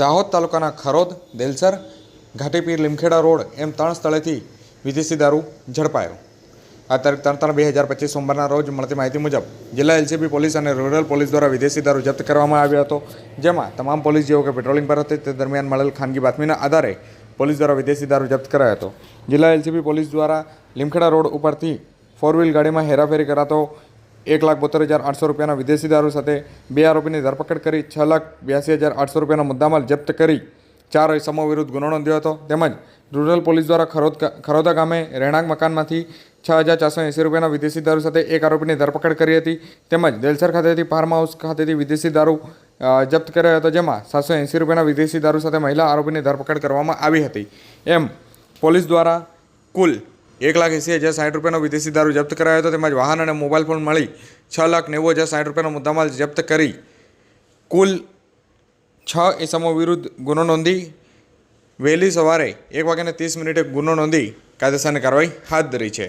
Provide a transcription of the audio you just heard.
દાહોદ તાલુકાના ખરોદ, દેલસર, ઘાટીપીર, લીમખેડા રોડ એમ ત્રણ સ્થળેથી વિદેશી દારૂ ઝડપાયો. આ તારીખ ત્રણ ત્રણ બે હજાર પચીસ સોમવારના રોજ મળતી માહિતી મુજબ જિલ્લા એલસીબી પોલીસ અને રૂરલ પોલીસ દ્વારા વિદેશી દારૂ જપ્ત કરવામાં આવ્યો હતો. જેમાં તમામ પોલીસ જેઓ કે પેટ્રોલિંગ પર હતી તે દરમિયાન મળેલ ખાનગી બાતમીના આધારે પોલીસ દ્વારા વિદેશી દારૂ જપ્ત કરાયો હતો. જિલ્લા એલસીબી પોલીસ દ્વારા લીમખેડા રોડ ઉપરથી ફોર વ્હીલ ગાડીમાં હેરાફેરી કરાતો એક લાખ બોતેર હજાર આઠસો રૂપિયાના વિદેશી દારૂ સાથે બે આરોપીની ધરપકડ કરી, છ લાખ બ્યાસી હજાર આઠસો રૂપિયાનો મુદ્દામાલ જપ્ત કરી. ચાર ઇસમો વિરુદ્ધ ગુનો નોંધ્યો હતો. તેમજ રૂરલ પોલીસ દ્વારા ખરોદ ખરોદા ગામે રહેણાંક મકાનમાંથી છ હજાર ચારસો એંસી રૂપિયાના વિદેશી દારૂ સાથે એક આરોપીની ધરપકડ કરી હતી. તેમજ દેલસર ખાતેથી ફાર્મ હાઉસ ખાતેથી વિદેશી દારૂ જપ્ત કર્યો હતો, જેમાં સાતસો એંસી રૂપિયાના વિદેશી દારૂ સાથે મહિલા આરોપીની ધરપકડ કરવામાં આવી હતી. એમ પોલીસ દ્વારા કુલ એક લાખ એંસી હજાર સાઠ રૂપિયાનો વિદેશી દારૂ જપ્ત કરાયો હતો. તેમજ વાહન અને મોબાઈલ ફોન મળી છ લાખ નેવું હજાર સાઠ રૂપિયાનો મુદ્દામાલ જપ્ત કરી. કુલ છ ઇસમો વિરુદ્ધ ગુનો નોંધી વહેલી સવારે એક વાગ્યાને ત્રીસ મિનિટે ગુનો નોંધી કાયદેસરની કાર્યવાહી હાથ ધરી છે.